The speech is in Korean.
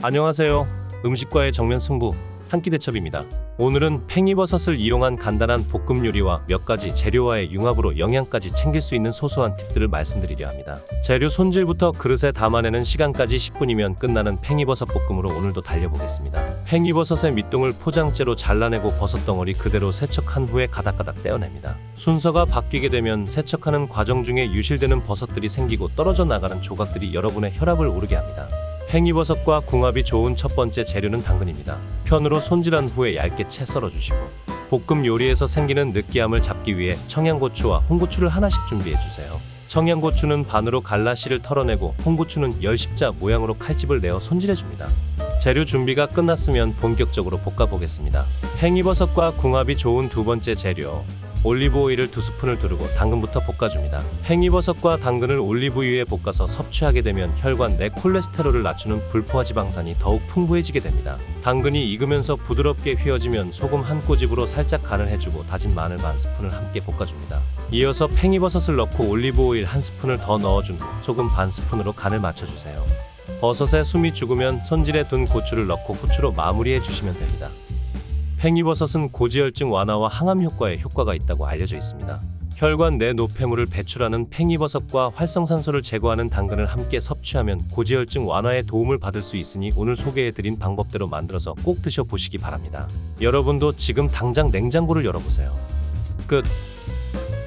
안녕하세요. 음식과의 정면 승부 한 끼 대첩입니다. 오늘은 팽이버섯을 이용한 간단한 볶음 요리와 몇 가지 재료와의 융합으로 영양까지 챙길 수 있는 소소한 팁들을 말씀드리려 합니다. 재료 손질부터 그릇에 담아내는 시간까지 10분이면 끝나는 팽이버섯 볶음으로 오늘도 달려보겠습니다. 팽이버섯의 밑동을 포장재로 잘라내고 버섯 덩어리 그대로 세척한 후에 가닥가닥 떼어냅니다. 순서가 바뀌게 되면 세척하는 과정 중에 유실되는 버섯들이 생기고 떨어져 나가는 조각들이 여러분의 혈압을 오르게 합니다. 팽이버섯과 궁합이 좋은 첫 번째 재료는 당근입니다. 편으로 손질한 후에 얇게 채 썰어주시고 볶음 요리에서 생기는 느끼함을 잡기 위해 청양고추와 홍고추를 하나씩 준비해주세요. 청양고추는 반으로 갈라 씨를 털어내고 홍고추는 열십자 모양으로 칼집을 내어 손질해줍니다. 재료 준비가 끝났으면 본격적으로 볶아보겠습니다. 팽이버섯과 궁합이 좋은 두 번째 재료 올리브 오일을 두 스푼을 두르고 당근부터 볶아줍니다. 팽이버섯과 당근을 올리브 유에 볶아서 섭취하게 되면 혈관 내 콜레스테롤을 낮추는 불포화 지방산이 더욱 풍부해지게 됩니다. 당근이 익으면서 부드럽게 휘어지면 소금 한 꼬집으로 살짝 간을 해주고 다진 마늘 반 스푼을 함께 볶아줍니다. 이어서 팽이버섯을 넣고 올리브 오일 한 스푼을 더 넣어준 후 소금 반 스푼으로 간을 맞춰주세요. 버섯에 숨이 죽으면 손질해 둔 고추를 넣고 후추로 마무리해 주시면 됩니다. 팽이버섯은 고지혈증 완화와 항암 효과에 효과가 있다고 알려져 있습니다. 혈관 내 노폐물을 배출하는 팽이버섯과 활성산소를 제거하는 당근을 함께 섭취하면 고지혈증 완화에 도움을 받을 수 있으니 오늘 소개해드린 방법대로 만들어서 꼭 드셔보시기 바랍니다. 여러분도 지금 당장 냉장고를 열어보세요. 끝.